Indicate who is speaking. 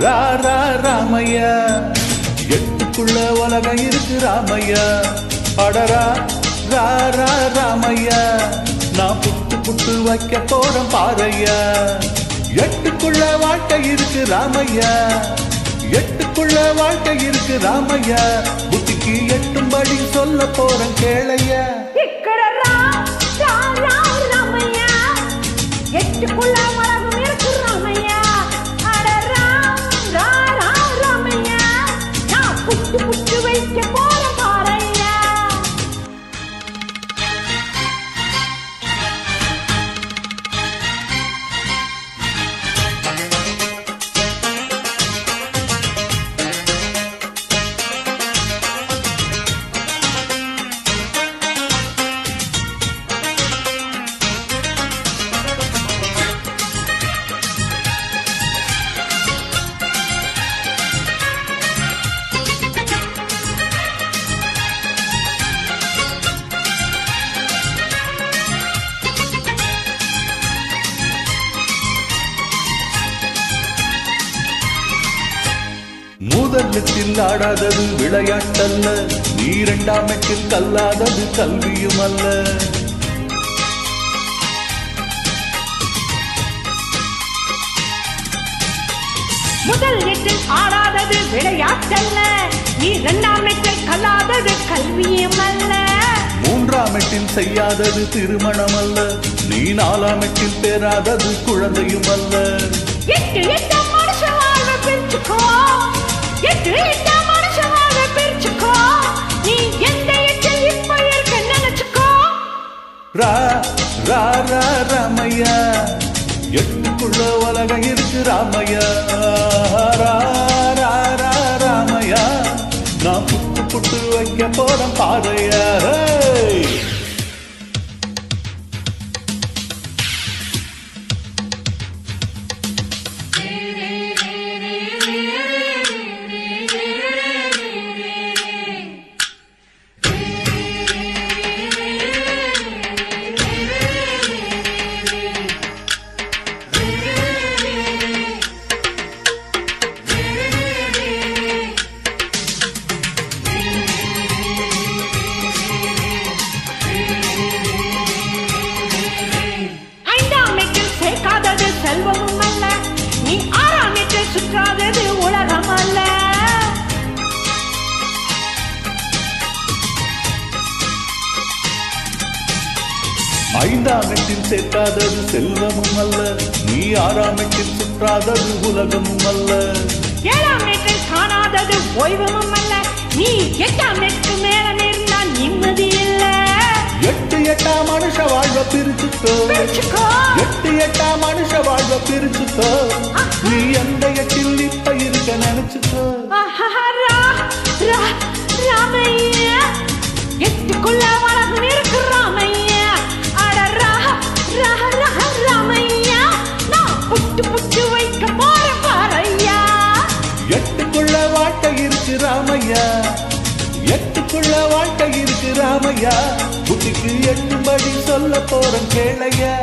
Speaker 1: ரா ரா ராமையா. எட்டுக்குள்ள உலகம் இருக்கு ராமையா. அடரா ரா ரா ராமையா. நான் புட்டு புட்டு வைக்க போறேன் பாறையா. எட்டுக்குள்ள வாழ்க்கை இருக்கு ராமையா. எட்டுக்குள்ள வாழ்க்கை இருக்கு ராமையா. புத்திக்கு எட்டும்படி சொல்ல போறேன் கேளையா. முதலத்தில் ஆடாதது விளையாட்டல்ல. நீ இரண்டாம் எட்டில் கல்லாதது கல்வியும் அல்ல
Speaker 2: முதல் எட்டில் ஆடாதது விளையாட்டல்ல. நீ இரண்டாம் எட்டில் கல்லாதது கல்வியும் அல்ல
Speaker 1: மூன்றாம் எட்டில் செய்யாதது திருமணம் அல்ல நீ நாலாம் எட்டில் பெறாதது குழந்தையும் அல்ல
Speaker 2: எட்டு எட்டு மனுஷ வாழ்வை பிரிச்சுக்கோ
Speaker 1: ராமையா. எட்டுக்குள்ள உலகம் இருக்கு ராமையா. ரா ரா ரா ராமையா. நான் புட்டு புட்டு வைக்க போறேன் பாறையா.
Speaker 2: ஐந்தாம் எட்டில் சேர்க்காதது செல்வமும் அல்ல நீ ஆறாம் எட்டில் சுற்றாதது
Speaker 1: உலகமும் அல்ல.
Speaker 2: ஏழாம் எட்டில் காணாதது ஓய்வமும் அல்ல நீ எட்டாம் எட்டு மேல இருந்தா நிம்மதி இல்ல.
Speaker 1: எட்டு எட்டா மனுஷ வாழ்வ பிரிச்சுக்கோ. எட்டு எட்டா மனுஷ வாழ்வ பிரிச்சுக்கோ. நீ எந்த எட்டில் இப்ப இருக்க நினைச்சுக்கோ.
Speaker 2: ஆஹா, ரா, ரா, ராமையா.
Speaker 1: இருக்கு ராமையா? எட்டுக்குள்ள வாழ்க்கை இருக்கு ராமையா? புத்திக்கு எட்டும்படி சொல்ல போறேன் கேளையா?